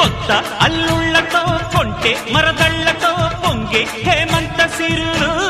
కొత్త అల్లుళ్ళతో కొంటే మరదళ్ళతో పొంగే హేమంత సిరులు.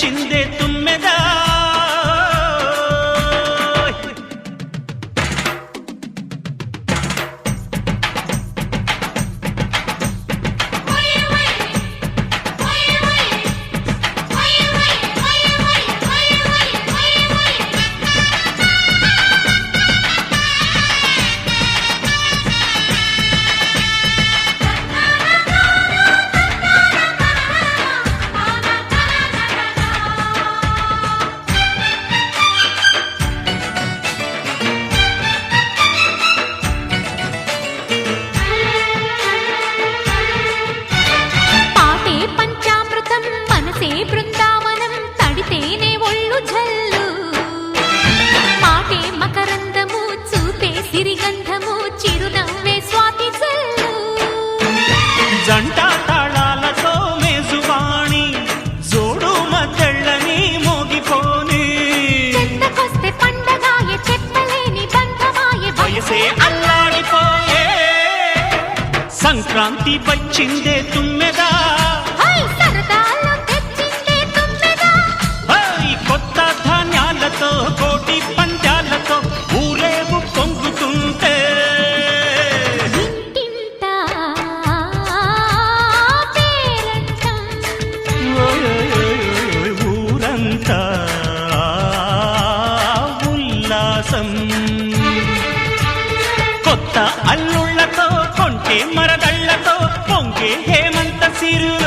సరదాలు సిరిగంధము చిరునవ్వే స్వాతి జంట తాళాలతో మేజువాణి జోడు మద్దళ్ళని మోగిపోని. చెంతకొస్తే పండగాయ చెప్పలేని బంధమాయ వయసే అల్లాడిపోయే. సంక్రాంతి వచ్చిందే తుమ్మెదా? సరదాలు తెచ్చిందే తుమ్మెదా? కొత్త ధాన్యాలతో కొత్త అల్లుళ్ళతో కొంటే మరదళ్ళతో పొంగే హేమంత సిరు.